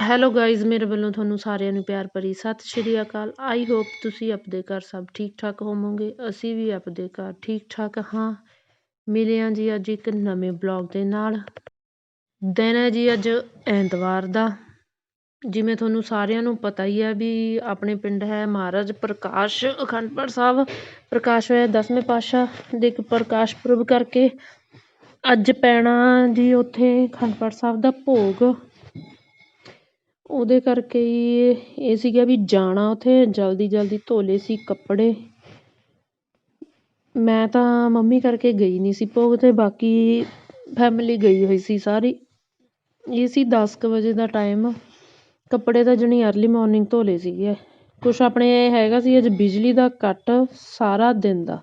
Hello guys ਮੇਰੇ ਵੱਲੋਂ ਤੁਹਾਨੂੰ ਸਾਰਿਆਂ ਨੂੰ ਪਿਆਰ ਭਰੀ ਸਤਿ ਸ਼੍ਰੀ ਅਕਾਲ। ਆਈ ਹੋਪ ਤੁਸੀਂ ਆਪਦੇ ਘਰ ਸਭ ਠੀਕ ਠਾਕ ਹੋਵੋਗੇ। ਅਸੀਂ ਵੀ ਆਪਦੇ ਘਰ ਠੀਕ ਠਾਕ ਹਾਂ। ਮਿਲੇ ਹਾਂ ਜੀ ਅੱਜ ਇੱਕ ਨਵੇਂ ਬਲੌਗ ਦੇ ਨਾਲ। ਦਿਨ ਹੈ ਜੀ ਅੱਜ ਐਤਵਾਰ ਦਾ। ਜਿਵੇਂ ਤੁਹਾਨੂੰ ਸਾਰਿਆਂ ਨੂੰ ਪਤਾ ਹੀ ਹੈ ਵੀ ਆਪਣੇ ਪਿੰਡ ਹੈ ਮਹਾਰਾਜ ਪ੍ਰਕਾਸ਼ ਅਖੰਡ ਪਾਠ ਸਾਹਿਬ। ਪ੍ਰਕਾਸ਼ ਹੋਇਆ ਦਸਵੇਂ ਪਾਤਸ਼ਾਹ ਦੇ ਇੱਕ ਪ੍ਰਕਾਸ਼ ਪੁਰਬ ਕਰਕੇ ਅੱਜ ਪੈਣਾ ਜੀ ਉੱਥੇ ਅਖੰਡ ਪਾਠ ਸਾਹਿਬ ਦਾ ਭੋਗ। ਉਹਦੇ ਕਰਕੇ ਹੀ ਇਹ ਸੀਗਾ ਵੀ ਜਾਣਾ ਉੱਥੇ, ਜਲਦੀ ਜਲਦੀ ਧੋ ਲਏ ਸੀ ਕੱਪੜੇ। ਮੈਂ ਤਾਂ ਮੰਮੀ ਕਰਕੇ ਗਈ ਨਹੀਂ ਸੀ ਭੋਗ ਤੇ, ਬਾਕੀ ਫੈਮਿਲੀ ਗਈ ਹੋਈ ਸੀ ਸਾਰੀ। ਇਹ ਸੀ ਦਸ ਕੁ ਵਜੇ ਦਾ ਟਾਈਮ ਕੱਪੜੇ ਤਾਂ ਜਾਣੀ ਅਰਲੀ ਮੋਰਨਿੰਗ ਧੋ ਲਏ ਸੀਗੇ। ਕੁਛ ਆਪਣੇ ਹੈਗਾ ਸੀ, ਅੱਜ ਬਿਜਲੀ ਦਾ ਕੱਟ ਸਾਰਾ ਦਿਨ ਦਾ।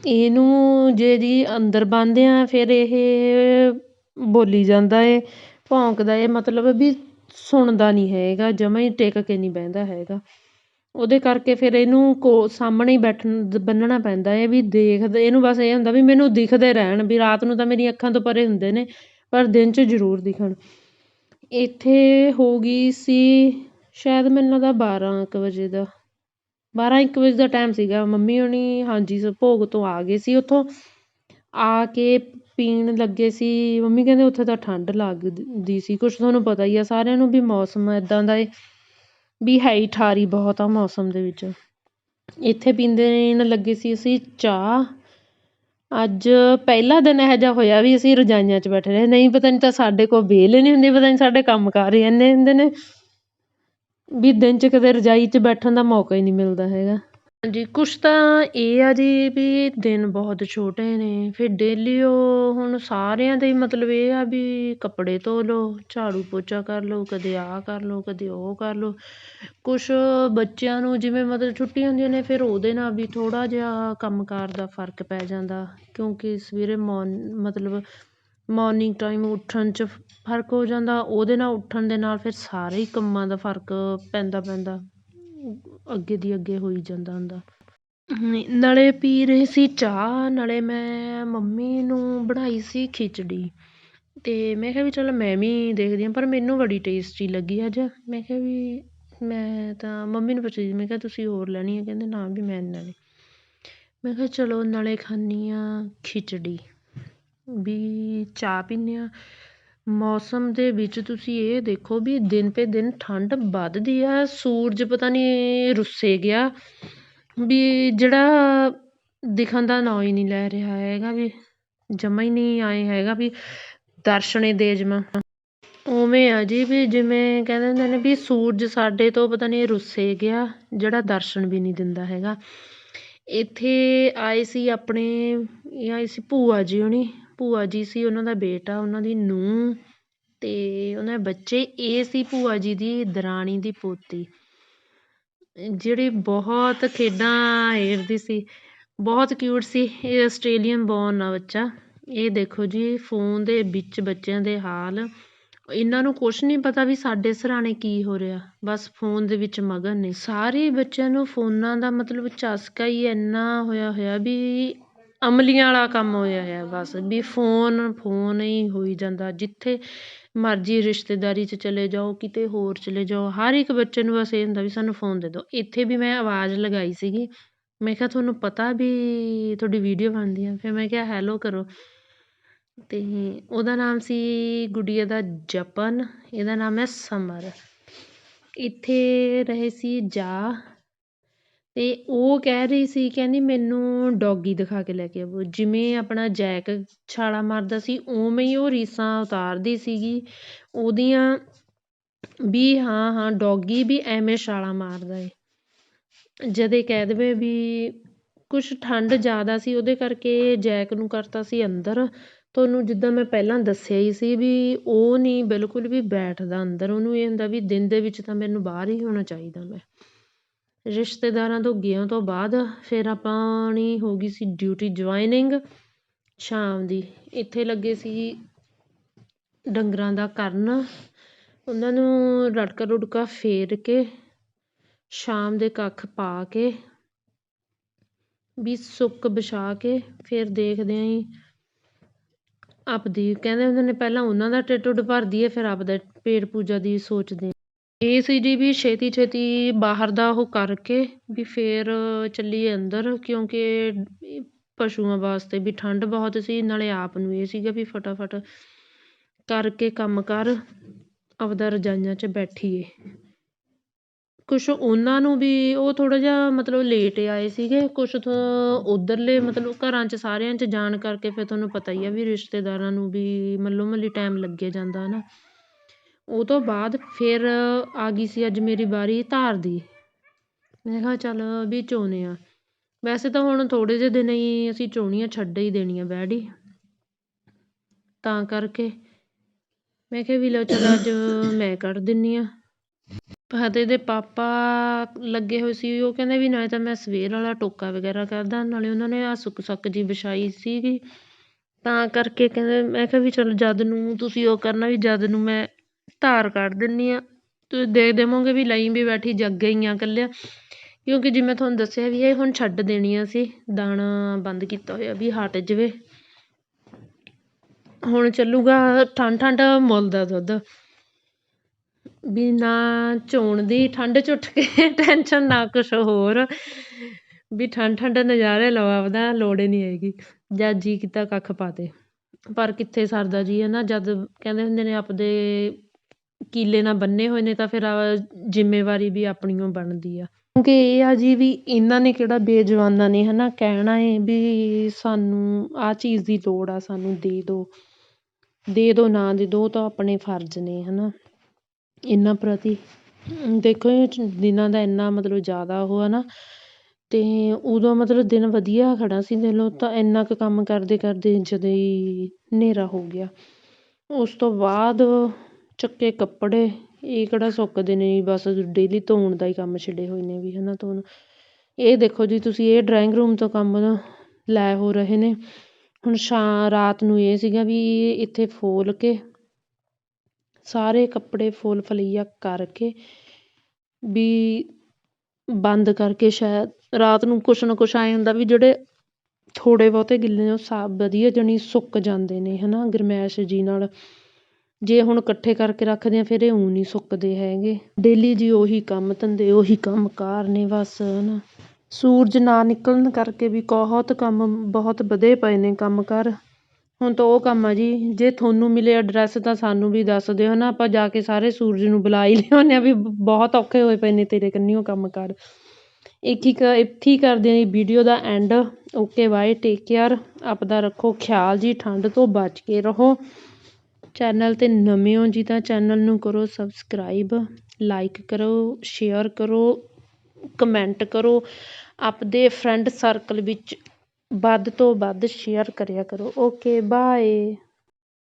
ਇਹਨੂੰ ਜੇ ਜੀ ਅੰਦਰ ਬੰਨਦੇ ਹਾਂ ਫਿਰ ਇਹ ਬੋਲੀ ਜਾਂਦਾ ਏ, ਭੌਂਕਦਾ ਏ, ਮਤਲਬ ਵੀ ਸੁਣਦਾ ਨਹੀਂ ਹੈਗਾ, ਜਮਾਂ ਹੀ ਟਿਕ ਕੇ ਨਹੀਂ ਬਹਿੰਦਾ ਹੈਗਾ। ਉਹਦੇ ਕਰਕੇ ਫਿਰ ਇਹਨੂੰ ਕੋ ਸਾਹਮਣੇ ਹੀ ਬੈਠਣ ਬੰਨ੍ਹਣਾ ਪੈਂਦਾ ਹੈ ਵੀ ਦੇਖਦੇ, ਇਹਨੂੰ ਬਸ ਇਹ ਹੁੰਦਾ ਵੀ ਮੈਨੂੰ ਦਿਖਦੇ ਰਹਿਣ ਵੀ ਰਾਤ ਨੂੰ ਤਾਂ ਮੇਰੀਆਂ ਅੱਖਾਂ ਤੋਂ ਪਰੇ ਹੁੰਦੇ ਨੇ, ਪਰ ਦਿਨ 'ਚ ਜ਼ਰੂਰ ਦਿਖਣ। ਇੱਥੇ ਹੋ ਗਈ ਸੀ, ਸ਼ਾਇਦ ਮੈਨੂੰ ਲੱਗਦਾ ਬਾਰਾਂ ਕੁ ਵਜੇ ਦਾ। ਬਾਰਾਂ ਇੱਕ ਵਜੇ ਦਾ ਟਾਈਮ ਸੀਗਾ। ਮੰਮੀ ਹੋਣੀ ਹਾਂਜੀ ਭੋਗ ਤੋਂ ਆ ਗਏ ਸੀ। ਉੱਥੋਂ ਆ ਕੇ ਪੀਣ ਲੱਗੇ ਸੀ, ਮੰਮੀ ਕਹਿੰਦੇ ਉੱਥੇ ਤਾਂ ਠੰਡ ਲੱਗਦੀ ਸੀ, ਕੁਛ ਤੁਹਾਨੂੰ ਪਤਾ ਹੀ ਆ, ਸਾਰਿਆਂ ਨੂੰ ਵੀ ਮੌਸਮ ਇੱਦਾਂ ਦਾ ਏ, ਵੀ ਹੈ ਹੀ ਠਾਰੀ ਬਹੁਤ ਆ ਮੌਸਮ ਦੇ ਵਿੱਚ। ਇੱਥੇ ਪੀਂਦੇ ਲੱਗੇ ਸੀ ਅਸੀਂ ਚਾਹ। ਅੱਜ ਪਹਿਲਾ ਦਿਨ ਇਹੋ ਜਿਹਾ ਹੋਇਆ ਵੀ ਅਸੀਂ ਰਜਾਈਆਂ 'ਚ ਬੈਠੇ ਰਹੇ, ਨਹੀਂ ਪਤਾ ਨਹੀਂ ਤਾਂ ਸਾਡੇ ਕੋਲ ਵੇਲ ਨਹੀਂ ਹੁੰਦੀ, ਪਤਾ ਨਹੀਂ ਸਾਡੇ ਕੰਮ ਕਾਰ ਹੀ ਇੰਨੇ ਹੁੰਦੇ ਨੇ, ਵੀ ਦਿਨ 'ਚ ਕਦੇ ਰਜਾਈ 'ਚ ਬੈਠਣ ਦਾ ਮੌਕਾ ਹੀ ਨਹੀਂ ਮਿਲਦਾ ਹੈਗਾ। ਹਾਂਜੀ, ਕੁਛ ਤਾਂ ਇਹ ਆ ਜੀ ਵੀ ਦਿਨ ਬਹੁਤ ਛੋਟੇ ਨੇ, ਫਿਰ ਡੇਲੀ ਉਹ ਹੁਣ ਸਾਰਿਆਂ ਦੇ ਮਤਲਬ ਇਹ ਆ ਵੀ ਕੱਪੜੇ ਧੋ ਲਓ, ਝਾੜੂ ਪੋਚਾ ਕਰ ਲਓ, ਕਦੇ ਆਹ ਕਰ ਲਓ, ਕਦੇ ਉਹ ਕਰ ਲਓ। ਕੁਛ ਬੱਚਿਆਂ ਨੂੰ ਜਿਵੇਂ ਮਤਲਬ ਛੁੱਟੀਆਂ ਹੁੰਦੀਆਂ ਨੇ, ਫਿਰ ਉਹਦੇ ਨਾਲ ਵੀ ਥੋੜ੍ਹਾ ਜਿਹਾ ਕੰਮ ਕਾਰ ਦਾ ਫ਼ਰਕ ਪੈ ਜਾਂਦਾ, ਕਿਉਂਕਿ ਸਵੇਰੇ ਮੋਨ, ਮਤਲਬ ਮੋਰਨਿੰਗ ਟਾਈਮ ਉੱਠਣ 'ਚ ਫ਼ਰਕ ਹੋ ਜਾਂਦਾ, ਉਹਦੇ ਨਾਲ ਉੱਠਣ ਦੇ ਨਾਲ ਫਿਰ ਸਾਰੇ ਹੀ ਕੰਮਾਂ ਦਾ ਫ਼ਰਕ ਪੈਂਦਾ ਪੈਂਦਾ ਅੱਗੇ ਦੀ ਅੱਗੇ ਹੋਈ ਜਾਂਦਾ ਹੁੰਦਾ। ਨਾਲੇ ਪੀ ਰਹੇ ਸੀ ਚਾਹ, ਨਾਲੇ ਮੈਂ ਮੰਮੀ ਨੂੰ ਬਣਾਈ ਸੀ ਖਿਚੜੀ। ਅਤੇ ਮੈਂ ਕਿਹਾ ਵੀ ਚਲ ਮੈਂ ਵੀ ਦੇਖਦੀ ਹਾਂ, ਪਰ ਮੈਨੂੰ ਬੜੀ ਟੇਸਟੀ ਲੱਗੀ ਅੱਜ। ਮੈਂ ਕਿਹਾ ਵੀ ਮੈਂ ਤਾਂ, ਮੰਮੀ ਨੂੰ ਪੁੱਛਦੀ ਮੈਂ ਕਿਹਾ ਤੁਸੀਂ ਹੋਰ ਲੈਣੀ ਹੈ? ਕਹਿੰਦੇ ਨਾ ਵੀ ਮੈਂ ਲੈਣੀ। ਮੈਂ ਕਿਹਾ ਚਲੋ ਨਾਲੇ ਖਾਂਦੀ ਹਾਂ ਖਿਚੜੀ। ਵੀ ਚਾਹ ਪੀਂਦੇ ਹਾਂ। ਮੌਸਮ ਦੇ ਵਿੱਚ ਤੁਸੀਂ ਇਹ ਦੇਖੋ ਵੀ ਦਿਨ ਪੇ ਦਿਨ ਠੰਡ ਵੱਧਦੀ ਆ, ਸੂਰਜ ਪਤਾ ਨਹੀਂ ਰੁੱਸੇ ਗਿਆ ਵੀ ਜਿਹੜਾ ਦਿਖਣ ਦਾ ਨਾਂ ਹੀ ਨਹੀਂ ਲੈ ਰਿਹਾ ਹੈਗਾ ਵੀ, ਜਮਾ ਹੀ ਨਹੀਂ ਆਏ ਹੈਗਾ ਵੀ ਦਰਸ਼ਨੇ ਦੇ ਜਮਾ। ਉਵੇਂ ਆ ਜੀ ਵੀ ਜਿਵੇਂ ਕਹਿੰਦੇ ਹੁੰਦੇ ਨੇ ਵੀ ਸੂਰਜ ਸਾਡੇ ਤੋਂ ਪਤਾ ਨਹੀਂ ਰੁੱਸੇ ਗਿਆ, ਜਿਹੜਾ ਦਰਸ਼ਨ ਵੀ ਨਹੀਂ ਦਿੰਦਾ ਹੈਗਾ। ਇੱਥੇ ਆਏ ਸੀ ਆਪਣੇ, ਇਹ ਆਏ ਸੀ ਭੂਆ ਜੀ ਹੁਣੀ ਭੂਆ ਜੀ ਸੀ, ਉਹਨਾਂ ਦਾ ਬੇਟਾ, ਉਹਨਾਂ ਦੀ ਨੂੰਹ ਅਤੇ ਉਹਨਾਂ ਦੇ ਬੱਚੇ, ਇਹ ਸੀ ਭੂਆ ਜੀ ਦੀ ਦਰਾਣੀ ਦੀ ਪੋਤੀ। ਜਿਹੜੀ ਬਹੁਤ ਖੇਡਾਂ ਖੇਡਦੀ ਸੀ, ਬਹੁਤ ਕਿਊਟ ਸੀ, ਇਹ ਆਸਟ੍ਰੇਲੀਅਨ ਬੋਰਨ ਆ ਬੱਚਾ। ਇਹ ਦੇਖੋ ਜੀ ਫੋਨ ਦੇ ਵਿੱਚ ਬੱਚਿਆਂ ਦੇ ਹਾਲ। ਇਹਨਾਂ ਨੂੰ ਕੁਛ ਨਹੀਂ ਪਤਾ ਵੀ ਸਾਡੇ ਸਰਾਣੇ ਕੀ ਹੋ ਰਿਹਾ। ਬਸ ਫੋਨ ਦੇ ਵਿੱਚ ਮਗਨ ਨੇ। ਸਾਰੇ ਬੱਚਿਆਂ ਨੂੰ ਫੋਨਾਂ ਦਾ ਮਤਲਬ ਚਸਕਾ ਹੀ ਇੰਨਾ ਹੋਇਆ ਹੋਇਆ ਵੀ ਅਮਲੀਆਂ ਵਾਲਾ ਕੰਮ ਹੋਇਆ ਹੈ ਬਸ, ਵੀ ਫੋਨ ਫੋਨ ਹੀ ਹੋਈ ਜਾਂਦਾ, ਜਿੱਥੇ ਮਰਜ਼ੀ ਰਿਸ਼ਤੇਦਾਰੀ 'ਚ ਚਲੇ ਜਾਓ, ਕਿਤੇ ਹੋਰ ਚਲੇ ਜਾਓ, ਹਰ ਇੱਕ ਬੱਚੇ ਨੂੰ ਬਸ ਇਹ ਹੁੰਦਾ ਵੀ ਸਾਨੂੰ ਫੋਨ ਦੇ ਦਿਓ। ਇੱਥੇ ਵੀ ਮੈਂ ਆਵਾਜ਼ ਲਗਾਈ ਸੀਗੀ, ਮੈਂ ਕਿਹਾ ਤੁਹਾਨੂੰ ਪਤਾ ਵੀ ਤੁਹਾਡੀ ਵੀਡੀਓ ਬਣਦੀ ਆ? ਫਿਰ ਮੈਂ ਕਿਹਾ, ਹੈਲੋ, ਕਰੋ। ਅਤੇ ਉਹਦਾ ਨਾਮ ਸੀ ਗੁੜੀਆ ਦਾ ਜਪਨ, ਇਹਦਾ ਨਾਮ ਹੈ ਸਮਰ। ਇੱਥੇ ਰਹੇ ਸੀ ਜਾ ਅਤੇ ਉਹ ਕਹਿ ਰਹੀ ਸੀ, ਕਹਿੰਦੀ ਮੈਨੂੰ ਡੋਗੀ ਦਿਖਾ ਕੇ ਲੈ ਕੇ ਆਵੋ। ਜਿਵੇਂ ਆਪਣਾ ਜੈਕ ਛਾਲਾ ਮਾਰਦਾ ਸੀ, ਉਵੇਂ ਹੀ ਉਹ ਰੀਸਾਂ ਉਤਾਰਦੀ ਸੀਗੀ। ਉਹਦੀਆਂ ਵੀ ਹਾਂ ਹਾਂ, ਡੋਗੀ ਵੀ ਐਵੇਂ ਛਾਲਾਂ ਮਾਰਦਾ ਏ। ਜਦੇ ਕਹਿ ਦੇਵੇ ਵੀ ਕੁਛ ਠੰਡ ਜ਼ਿਆਦਾ ਸੀ, ਉਹਦੇ ਕਰਕੇ ਜੈਕ ਨੂੰ ਕਰਤਾ ਸੀ ਅੰਦਰ। ਤੁਹਾਨੂੰ ਜਿੱਦਾਂ ਮੈਂ ਪਹਿਲਾਂ ਦੱਸਿਆ ਹੀ ਸੀ ਵੀ ਉਹ ਨਹੀਂ, ਬਿਲਕੁਲ ਵੀ ਬੈਠਦਾ ਅੰਦਰ। ਉਹਨੂੰ ਇਹ ਹੁੰਦਾ ਵੀ ਦਿਨ ਦੇ ਵਿੱਚ ਤਾਂ ਮੈਨੂੰ ਬਾਹਰ ਹੀ ਹੋਣਾ ਚਾਹੀਦਾ ਮੈਂ। ਰਿਸ਼ਤੇਦਾਰਾਂ ਤੋਂ ਗਿਆ ਤੋਂ ਬਾਅਦ ਫਿਰ ਆਪਣੀ ਹੋ ਗਈ ਸੀ ਡਿਊਟੀ ਜੁਆਇਨਿੰਗ ਸ਼ਾਮ ਦੀ। ਇੱਥੇ ਲੱਗੇ ਸੀ ਡੰਗਰਾਂ ਦਾ ਕਰਨ। ਉਹਨਾਂ ਨੂੰ ਰੜਕਾ ਰੁੜਕਾ ਫੇਰ ਕੇ ਸ਼ਾਮ ਦੇ ਕੱਖ ਪਾ ਕੇ ਵੀ ਸੁੱਕ ਵਿਛਾ ਕੇ ਫਿਰ ਦੇਖਦੇ ਆਂ ਆਪਦੀ। ਕਹਿੰਦੇ ਹੁੰਦੇ ਨੇ, ਪਹਿਲਾਂ ਉਹਨਾਂ ਦਾ ਢਿੱਡ ਢੁੱਡ ਭਰਦੀ ਹੈ ਫਿਰ ਆਪਦਾ ਪੇਟ ਪੂਜਾ ਦੀ ਸੋਚਦੇ ਇਹ ਸੀ ਜੀ ਵੀ ਛੇਤੀ ਛੇਤੀ ਬਾਹਰ ਦਾ ਉਹ ਕਰਕੇ ਵੀ ਫਿਰ ਚੱਲੀਏ ਅੰਦਰ, ਕਿਉਂਕਿ ਪਸ਼ੂਆਂ ਵਾਸਤੇ ਵੀ ਠੰਡ ਬਹੁਤ ਸੀ, ਨਾਲੇ ਆਪ ਨੂੰ ਇਹ ਸੀਗਾ ਵੀ ਫਟਾਫਟ ਕਰਕੇ ਕੰਮ ਕਰ, ਆਪਦਾ ਰਜਾਈਆਂ 'ਚ ਬੈਠੀਏ। ਕੁਛ ਉਹਨਾਂ ਨੂੰ ਵੀ ਉਹ ਥੋੜ੍ਹਾ ਜਿਹਾ ਮਤਲਬ ਲੇਟ ਆਏ ਸੀਗੇ, ਕੁਛ ਉੱਧਰਲੇ ਮਤਲਬ ਘਰਾਂ 'ਚ ਸਾਰਿਆਂ 'ਚ ਜਾਣ ਕਰਕੇ ਫਿਰ ਤੁਹਾਨੂੰ ਪਤਾ ਹੀ ਆ ਵੀ ਰਿਸ਼ਤੇਦਾਰਾਂ ਨੂੰ ਵੀ ਮੱਲੋ ਮੱਲੀ ਟਾਈਮ ਲੱਗੇ ਜਾਂਦਾ ਹੈ ਨਾ ਉਹ ਤੋਂ ਬਾਅਦ ਫਿਰ ਆ ਗਈ ਸੀ ਅੱਜ ਮੇਰੀ ਵਾਰੀ ਧਾਰ ਦੀ। ਮੈਂ ਕਿਹਾ ਚੱਲ ਵੀ ਚੋਨੇ ਆ। ਵੈਸੇ ਤਾਂ ਹੁਣ ਥੋੜ੍ਹੇ ਜਿਹੇ ਦਿਨ ਹੀ ਅਸੀਂ ਚੋਣੀਆਂ ਛੱਡ ਹੀ ਦੇਣੀਆਂ ਬੈਡੀ ਤਾਂ ਕਰਕੇ ਮੈਂ ਕਿਹਾ ਵੀ ਲਓ ਚਲੋ ਅੱਜ ਮੈਂ ਕੱਢ ਦਿੰਦੀ ਹਾਂ ਫਤਿਹ ਦੇ ਪਾਪਾ ਲੱਗੇ ਹੋਏ ਸੀ, ਉਹ ਕਹਿੰਦੇ ਵੀ ਨਾਲੇ ਤਾਂ ਮੈਂ ਸਵੇਰ ਵਾਲਾ ਟੋਕਾ ਵਗੈਰਾ ਕਰਦਾ, ਨਾਲੇ ਉਹਨਾਂ ਨੇ ਆ ਸੁੱਕ ਸੱਕ ਜੀ ਵਿਛਾਈ ਸੀਗੀ। ਤਾਂ ਕਰਕੇ ਕਹਿੰਦੇ ਮੈਂ ਕਿਹਾ ਵੀ ਚਲ ਜਦ ਨੂੰ ਤੁਸੀਂ ਉਹ ਕਰਨਾ ਵੀ ਜਦ ਨੂੰ ਮੈਂ ਧਾਰ ਕੱਢ ਦਿੰਦੀ ਹਾਂ ਤੁਸੀਂ ਦੇਖ ਦੇਵੋਗੇ ਵੀ ਲਈ ਵੀ ਬੈਠੀ, ਜੱਗ ਆ ਇਕੱਲਿਆਂ ਕਿਉਂਕਿ ਜਿਵੇਂ ਤੁਹਾਨੂੰ ਦੱਸਿਆ ਵੀ ਇਹ ਹੁਣ ਛੱਡ ਦੇਣੀਆਂ ਸੀ, ਦਾਣਾ ਬੰਦ ਕੀਤਾ ਹੋਇਆ ਵੀ ਹਟ ਜਾਵੇ। ਹੁਣ ਚੱਲੂਗਾ ਠੰਡ ਠੰਡ ਮੁੱਲ ਦਾ ਦੁੱਧ। ਵੀ ਨਾ ਝੋਣ ਦੀ, ਠੰਡ 'ਚ ਉੱਠ ਕੇ ਟੈਨਸ਼ਨ ਨਾ ਕੁਛ ਹੋਰ। ਵੀ ਠੰਡ ਠੰਡ ਨਜ਼ਾਰੇ ਲਓ ਆਪਦਾ, ਲੋੜ ਹੀ ਨਹੀਂ ਹੈਗੀ। ਜਦ ਜੀ ਕੀਤਾ ਕੱਖ ਪਾ ਤੇ। ਪਰ ਕਿੱਥੇ ਸਰਦਾ ਜੀ ਹੈ ਨਾ, ਜਦ ਕਹਿੰਦੇ ਹੁੰਦੇ ਨੇ ਆਪਦੇ ਕੀਲੇ ਨਾਲ ਬੰਨੇ ਹੋਏ ਨੇ ਤਾਂ ਫਿਰ ਜ਼ਿੰਮੇਵਾਰੀ ਵੀ ਆਪਣੀ ਓ ਬਣਦੀ ਆ। ਕਿਉਂਕਿ ਇਹ ਆ ਜੀ ਵੀ ਇਹਨਾਂ ਨੇ ਕਿਹੜਾ ਬੇਜਵਾਨਾਂ ਨੇ ਹਨਾ ਕਹਿਣਾ ਹੈ ਵੀ ਸਾਨੂੰ ਆ ਚੀਜ਼ ਦੀ ਲੋੜ ਆ, ਸਾਨੂੰ ਦੇ ਦਿਓ ਦੇ ਦਿਓ ਨਾ ਦੇ ਦਿਓ ਤਾਂ ਆਪਣੇ ਫਰਜ਼ ਨੇ ਹਨਾ। ਇਹਨਾਂ ਪ੍ਰਤੀ। ਦੇਖੋ ਦਿਨਾਂ ਦਾ ਇੰਨਾ ਮਤਲਬ ਜ਼ਿਆਦਾ ਉਹ ਹੈ ਨਾ ਅਤੇ ਉਦੋਂ ਮਤਲਬ ਦਿਨ ਵਧੀਆ ਖੜਾ ਸੀ ਦੇਖ ਲਓ ਤਾਂ ਇੰਨਾ ਕੁ ਕੰਮ ਕਰਦੇ ਕਰਦੇ ਜਦੋਂ ਹੀ ਹਨੇਰਾ ਹੋ ਗਿਆ। ਉਸ ਤੋਂ ਬਾਅਦ ਚੱਕੇ ਕੱਪੜੇ, ਇਹ ਕਿਹੜਾ ਸੁੱਕਦੇ ਨੇ, ਬਸ ਡੇਲੀ ਧੋਣ ਦਾ ਹੀ ਕੰਮ ਛਿੜੇ ਹੋਏ ਨੇ ਵੀ ਹੈ ਨਾ ਧੋਣ। ਇਹ ਦੇਖੋ ਜੀ, ਤੁਸੀਂ ਇਹ ਡਰਾਇੰਗ ਰੂਮ ਤੋਂ ਕੰਮ ਲੈ ਹੋ ਰਹੇ ਨੇ। ਹੁਣ ਸ਼ਾ ਰਾਤ ਨੂੰ ਇਹ ਸੀਗਾ ਵੀ ਇੱਥੇ ਫੋਲ ਕੇ, ਸਾਰੇ ਕੱਪੜੇ ਫੁੱਲ ਫਲੀਆ ਕਰਕੇ ਵੀ ਬੰਦ ਕਰਕੇ ਸ਼ਾਇਦ ਰਾਤ ਨੂੰ ਕੁਛ ਨਾ ਕੁਛ ਐਂ ਹੁੰਦਾ ਵੀ ਜਿਹੜੇ ਥੋੜ੍ਹੇ ਬਹੁਤੇ ਗਿੱਲੇ ਨੇ, ਉਹ ਸਾ ਵਧੀਆ ਜਾਣੀ ਸੁੱਕ ਜਾਂਦੇ ਨੇ ਹੈ ਨਾ ਗਰਮੈਸ਼ ਜੀ ਨਾਲ। ਜੇ ਹੁਣ ਇਕੱਠੇ ਕਰਕੇ ਰੱਖਦੇ ਹਾਂ ਫਿਰ ਇਹ ਊਂ ਨਹੀਂ ਸੁੱਕਦੇ ਹੈਗੇ। ਡੇਲੀ ਜੀ ਉਹੀ ਕੰਮ, ਧੰਦੇ, ਉਹੀ ਕੰਮ, ਕਾਰ ਨੇ ਬਸ ਹੈ ਨਾ ਸੂਰਜ ਨਾ ਨਿਕਲਣ ਕਰਕੇ ਵੀ ਬਹੁਤ ਕੰਮ, ਬਹੁਤ ਵਧੇ ਪਏ ਨੇ ਕੰਮ ਕਾਰ ਹੁਣ ਤਾਂ ਉਹ ਕੰਮ ਆ ਜੀ, ਜੇ ਤੁਹਾਨੂੰ ਮਿਲੇ ਐਡਰੈਸ ਤਾਂ ਸਾਨੂੰ ਵੀ ਦੱਸ ਦਿਓ ਹੈ ਨਾ ਆਪਾਂ ਜਾ ਕੇ ਸਾਰੇ ਸੂਰਜ ਨੂੰ ਬੁਲਾ ਹੀ ਲਿਆਉਂਦੇ ਹਾਂ ਵੀ ਬਹੁਤ ਔਖੇ ਹੋਏ ਪਏ ਨੇ ਤੇਰੇ ਕੰਨੀਓ ਕੰਮ ਕਾਰ ਇੱਕ ਕ ਇੱਥੇ ਹੀ ਕਰਦੇ ਹਾਂ ਜੀ video the and okay bye take care ਆਪਦਾ ਰੱਖੋ ਖਿਆਲ ਜੀ, ਠੰਡ ਤੋਂ ਬਚ ਕੇ ਰਹੋ। ਚੈਨਲ 'ਤੇ ਨਵੇਂ ਹੋ ਜੀ ਤਾਂ ਚੈਨਲ ਨੂੰ ਕਰੋ ਸਬਸਕ੍ਰਾਈਬ, ਲਾਈਕ ਕਰੋ, ਸ਼ੇਅਰ ਕਰੋ, ਕਮੈਂਟ ਕਰੋ। ਆਪਦੇ ਫਰੈਂਡ ਸਰਕਲ ਵਿੱਚ ਵੱਧ ਤੋਂ ਵੱਧ ਸ਼ੇਅਰ ਕਰਿਆ ਕਰੋ। Okay bye